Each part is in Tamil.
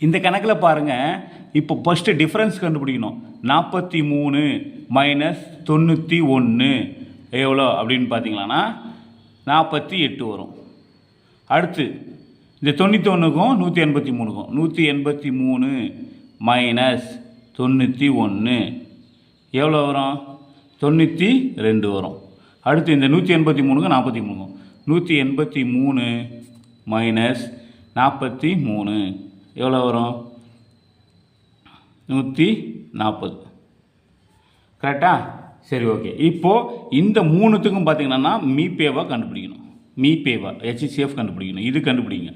இந்த கணக்கில் பாருங்கள் இப்போ ஃபஸ்ட்டு டிஃப்ரென்ஸ் கண்டுபிடிக்கணும். நாற்பத்தி மூணு மைனஸ் தொண்ணூற்றி ஒன்று எவ்வளோ அப்படின்னு பார்த்தீங்களான்னா நாற்பத்தி எட்டு வரும். அடுத்து இந்த தொண்ணூற்றி ஒன்றுக்கும் நூற்றி எண்பத்தி மூணுக்கும் நூற்றி எண்பத்தி மூணு மைனஸ் தொண்ணூற்றி ஒன்று எவ்வளோ வரும்? தொண்ணூற்றி ரெண்டு வரும். அடுத்து இந்த நூற்றி எண்பத்தி மூணுக்கும் நாற்பத்தி மூணுக்கும். நூற்றி எண்பத்தி மூணு மைனஸ் நாற்பத்தி மூணு. எவ்வளோ வரும்? நூற்றி நாற்பது கரெக்டா சரி ஓகே இப்போது இந்த மூணுத்துக்கும் பார்த்தீங்கன்னா மீபேவாக கண்டுபிடிக்கணும். மீபேவா ஹெச்சிசிஎஃப் கண்டுபிடிக்கணும். இது கண்டுபிடிங்க.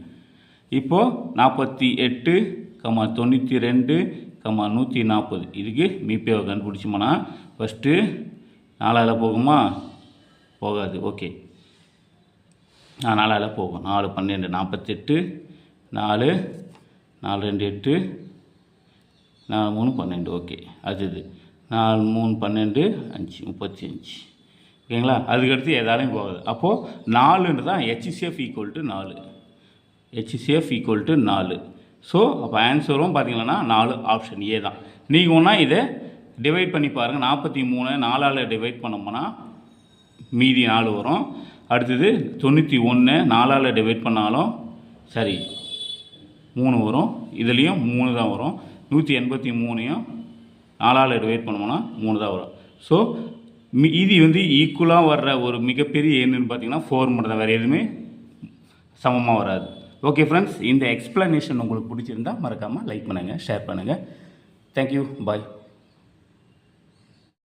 இப்போது நாற்பத்தி எட்டு கமா தொண்ணூற்றி ரெண்டு கமா நூற்றி நாற்பது இதுக்கு மீபேவை கண்டுபிடிச்சோம்னா ஃபஸ்ட்டு நாலாவில் போகுமா? போகாது. ஓகே நான் நாலாவில் போகும். நாலு பன்னெண்டு நாற்பத்தெட்டு நாலு நாலு ரெண்டு எட்டு. நாலு மூணு பன்னெண்டு. ஓகே. அது இது நாலு மூணு பன்னெண்டு. அஞ்சு. முப்பத்தி அஞ்சு ஓகேங்களா? அதுக்கடுத்து எதாலையும் போகாது. அப்போது நாலுன்னு தான் ஹெச்சிசிஎஃப் ஈக்குவல் டு நாலு. ஹெச்சிசிஎஃப் ஈக்குவல் டு நாலு. ஸோ அப்போ ஆன்சரும் பார்த்தீங்கன்னா நாலு ஆப்ஷன் ஏ தான். நீங்கள் ஒன்றா இதை டிவைட் பண்ணி பாருங்கள் நாற்பத்தி மூணு நாலால் டிவைட் பண்ணோம்னா மீதி நாலு வரும். அடுத்தது தொண்ணூற்றி ஒன்று நாலால் டிவைட் பண்ணாலும் சரி. மூணு வரும். இதுலேயும் மூணு தான் வரும். நூற்றி எண்பத்தி மூணையும் நாலால் டிவைட் பண்ணோம்னா மூணு தான் வரும். ஸோ இது வந்து ஈக்குவலாக வர்ற ஒரு மிகப்பெரிய எண்ணுன்னு பார்த்தீங்கன்னா ஃபோர் மட்டும் தான். வேறு எதுவுமே சமமாக வராது. ஓகே ஃப்ரெண்ட்ஸ் இந்த எக்ஸ்ப்ளனேஷன் உங்களுக்கு பிடிச்சிருந்தா மறக்காமல் லைக் பண்ணுங்கள் ஷேர் பண்ணுங்கள் தேங்க்யூ பாய்